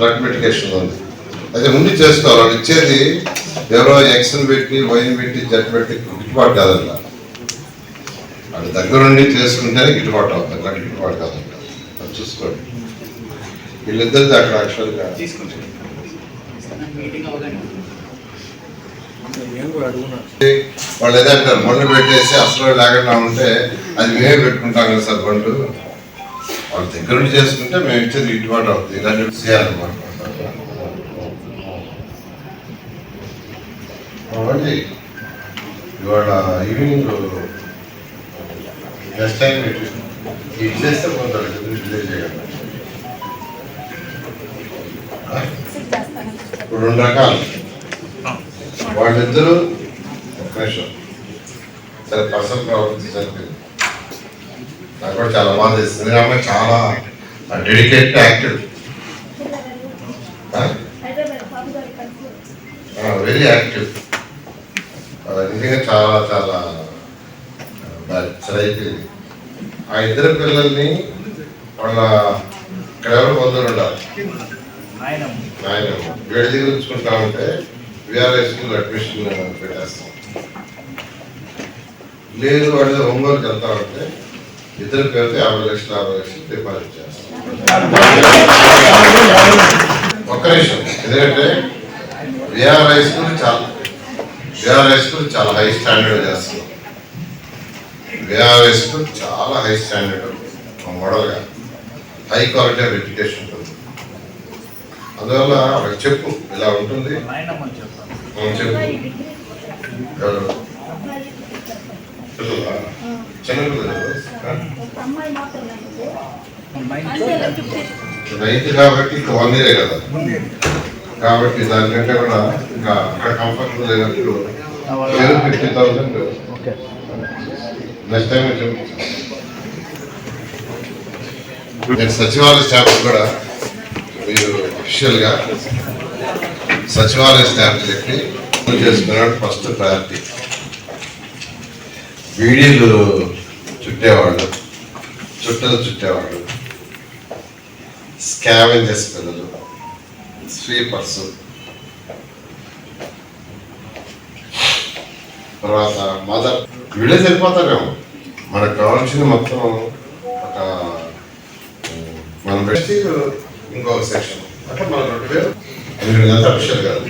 Blood medication ఉంది. అయితే ఉండి చేసుకోవాలి వాళ్ళు ఇచ్చేది ఎవరో ఎక్స్ని పెట్టి వైన్ పెట్టి జడ్ పెట్టి గిట్టుబాటు కాదన్న అది దగ్గరుండి చేసుకుంటేనే గిట్టుబాటు అవుతుంది అట్లా గిట్టుబాటు కాదంట అది చూసుకోండి. వీళ్ళిద్దరిది అక్కడ యాక్చువల్గా వాళ్ళు ఏదంటారు బండ్లు పెట్టేసి అసలు లేకుండా ఉంటే అది మేమే పెట్టుకుంటాం కదా సార్ బండ్లు. వాళ్ళు దగ్గర నుండి చేసుకుంటే మేము ఇచ్చేది గిట్టుబాటు అవుతుంది. ఇలాంటి చేయాలన్నమాట. అవ్వండి ఇవాళ ఈవినింగ్ నెక్స్ట్ టైం ఇది చేస్తే కొంత డిలే చేయండి ఇప్పుడు రెండు రకాలు. వాళ్ళిద్దరూ ఒక్క నిమిషం సరే పర్సనల్ ప్రాబ్లమ్స్ సరిపోయింది. నాకు కూడా చాలా బాధ వేస్తుంది ఆమె చాలా డెడికేట్ యాక్టివ్ వెరీ యాక్టివ్ నిజంగా చాలా చాలా సరే అయిపోయింది ఆ ఇద్దరు పిల్లల్ని వాళ్ళ ఇక్కడ ఎవరు పొందరు ఉండాలి ఆయన ఆయన వేడి దగ్గర ఉంచుకుంటా ఉంటే విఆర్ఐ స్కూల్ అడ్మిషన్ పెట్టేస్తాం. లేదు వాళ్ళు ఒంగోలుకి వెళ్తా ఉంటే ఇద్దరు కలిపి యాభై లక్షలు అరవై లక్షలు డిపాజిట్ చేస్తాం ఒక్క నిమిషం. ఎందుకంటే విఆర్ఐ స్కూల్ చాలా విఆర్ఐ స్కూల్ చాలా హై స్టాండర్డ్ చేస్తున్నాం హై స్కూల్ చాలా హై స్టాండర్డ్ మోడల్గా. హై క్వాలిటీ ఆఫ్ ఎడ్యుకేషన్ ఉంటుంది. అందువల్ల వాళ్ళకి చెప్పు ఇలా ఉంటుంది. చెప్పు. చిన్న పిల్లలు అమ్మాయి మాత్రం లేదు మా ఇంట్లో రైతు కాబట్టి ఇంకా వన్ ఇయరే కదా. కాబట్టి దానికంటే కూడా ఇంకా అక్కడ కంఫర్టబుల్ లేనప్పుడు fifty thousand okay. Next time నేను సచివాలయ స్టాఫ్ కూడా మీరు అఫీషియల్గా సచివాలయ స్టాఫ్ చెప్పి చేసుకున్నాడు ఫస్ట్ ప్రయారిటీ వీడియోలు చుట్టేవాళ్ళు. చుట్టలు చుట్టేవాళ్ళు. స్కావెంజర్స్ పిల్లలు. స్వీపర్స్ తర్వాత మదర్ వీళ్ళే సరిపోతారేమో. మనకు కావాల్సింది మొత్తం ఒక మనం పెట్టి ఇంకొక సెక్షన్ అంటే మన రెండు వేలు. అది ఎంత అఫీషియల్ కాదు.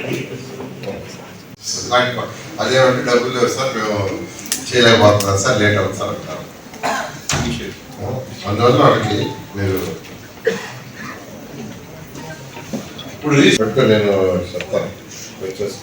అదేమంటే డబ్బులు సార్ మేము చేయలేకపోతున్నాం సార్ లేట్ అవుతుంది సార్ అంటారు. అందువల్ల వాళ్ళకి మీరు ఇప్పుడు పెట్టుకో నేను చెప్తాను. వచ్చేసి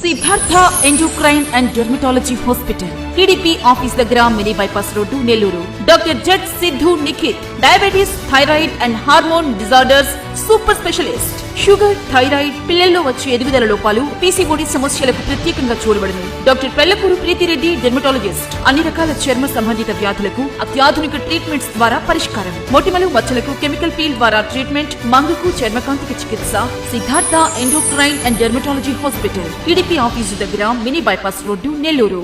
Siddhartha endocrine and dermatology hospital TDP office దగ్గర mini bypass road Nellore. Doctor Z Siddhu Nikhith diabetes thyroid and hormone disorders super specialist. Sugar thyroid పిల్లల్లో వచ్చే ఎదుగుదల లోపాలు పీసీఓడి సమస్యలకు ప్రత్యేకంగా చూడబడింది డాక్టర్ పెళ్ళకూరు ప్రీతిరెడ్డి డెర్మటాలజిస్ట్ అన్ని రకాల చర్మ సంబంధిత వ్యాధులకు అత్యాధునిక ట్రీట్మెంట్స్ ద్వారా పరిష్కారం. మొటిమలు మచ్చలకు కెమికల్ పీల్ ద్వారా ట్రీట్మెంట్ మంగుకు చర్మకాంతికి చికిత్స Siddhartha endocrine and dermatology hospital TDP office దగ్గర మినీ బైపాస్ రోడ్డు నెల్లూరు.